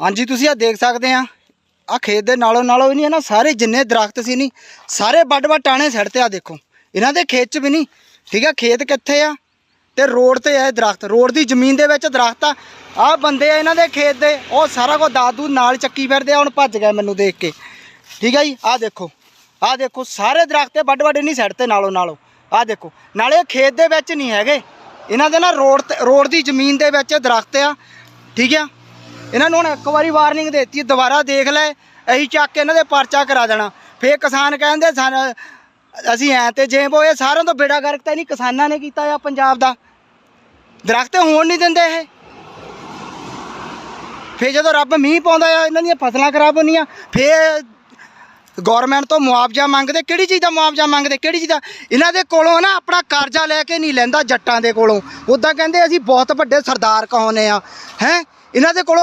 ਹਾਂਜੀ, ਤੁਸੀਂ ਆ ਦੇਖ ਸਕਦੇ ਆ। ਆ ਖੇਤ ਦੇ ਨਾਲੋਂ ਨਾਲੋਂ ਵੀ ਨਹੀਂ ਹੈ ਨਾ ਸਾਰੇ ਜਿੰਨੇ ਦਰਖਤ ਸੀ ਨਹੀਂ, ਸਾਰੇ ਵੱਡ ਵੱਡ ਟਾਣੇ ਸਿਰ ਤੇ ਆ ਦੇਖੋ। ਇਹਨਾਂ ਦੇ ਖੇਤ 'ਚ ਵੀ ਨਹੀਂ। ਠੀਕ ਆ, ਖੇਤ ਕਿੱਥੇ ਆ? ਤੇ ਰੋਡ ਤੇ ਆ ਇਹ ਦਰਖਤ। ਰੋਡ ਦੀ ਜ਼ਮੀਨ ਦੇ ਵਿੱਚ ਦਰਖਤ ਆ। ਆ ਬੰਦੇ ਆ ਇਹਨਾਂ ਦੇ ਖੇਤ ਦੇ। ਉਹ ਸਾਰਾ ਕੁਝ ਦਾਦੂ ਨਾਲ ਚੱਕੀ ਫਿਰਦੇ ਆ, ਹੁਣ ਭੱਜ ਗਏ ਮੈਨੂੰ ਦੇਖ ਕੇ। ਠੀਕ ਆ ਜੀ ਆ ਦੇਖੋ। ਆ ਦੇਖੋ, ਸਾਰੇ ਦਰਖਤ ਵੱਡ ਵੱਡ ਨਹੀਂ ਸਿਰ ਤੇ ਨਾਲੋਂ ਨਾਲੋਂ। ਆ ਦੇਖੋ, ਨਾਲੇ ਖੇਤ ਦੇ ਵਿੱਚ ਨਹੀਂ ਹੈਗੇ। ਇਹਨਾਂ ਦੇ ਨਾ ਰੋਡ ਤੇ ਰੋਡ ਦੀ ਜ਼ਮੀਨ ਦੇ ਵਿੱਚ ਦਰਖਤ ਆ। ਠੀਕ ਆ ਇਹਨਾਂ ਨੂੰ ਹੁਣ ਇੱਕ ਵਾਰੀ ਵਾਰਨਿੰਗ ਦੇਤੀ, ਦੁਬਾਰਾ ਦੇਖ ਲੈ, ਅਸੀਂ ਚੱਕ ਕੇ ਇਹਨਾਂ ਦੇ ਪਰਚਾ ਕਰਾ ਦੇਣਾ। ਫੇਰ ਕਿਸਾਨ ਕਹਿੰਦੇ ਸਨ, ਅਸੀਂ ਐ ਤੇ ਜੇ ਬੋ ਇਹ ਸਾਰਿਆਂ ਤੋਂ ਬੇੜਾ ਗਰਕ ਤਾਂ ਨਹੀਂ, ਕਿਸਾਨਾਂ ਨੇ ਕੀਤਾ ਆ ਪੰਜਾਬ ਦਾ। ਦਰਖਤ ਹੋਣ ਨਹੀਂ ਦਿੰਦੇ ਇਹ। ਫੇਰ ਜਦੋਂ ਰੱਬ ਮੀਂਹ ਪਾਉਂਦਾ ਆ, ਇਹਨਾਂ ਦੀਆਂ ਫਸਲਾਂ ਖਰਾਬ ਹੁੰਦੀਆਂ, ਫੇਰ ਗਵਰਨਮੈਂਟ ਤੋਂ ਮੁਆਵਜ਼ਾ ਮੰਗਦੇ, ਕਿਹੜੀ ਚੀਜ਼ ਦਾ ਮੁਆਵਜ਼ਾ ਮੰਗਦੇ, ਕਿਹੜੀ ਚੀਜ਼ ਦਾ? ਇਹਨਾਂ ਦੇ ਕੋਲੋਂ ਨਾ ਆਪਣਾ ਕਰਜ਼ਾ ਲੈ ਕੇ ਨਹੀਂ ਲੈਂਦਾ ਜੱਟਾਂ ਦੇ ਕੋਲੋਂ। ਉਦਾਂ ਕਹਿੰਦੇ ਅਸੀਂ ਬਹੁਤ ਵੱਡੇ ਸਰਦਾਰ ਕਹਾਉਂਦੇ ਆ, ਹੈ? ਇਹਨਾਂ ਦੇ ਕੋਲੋਂ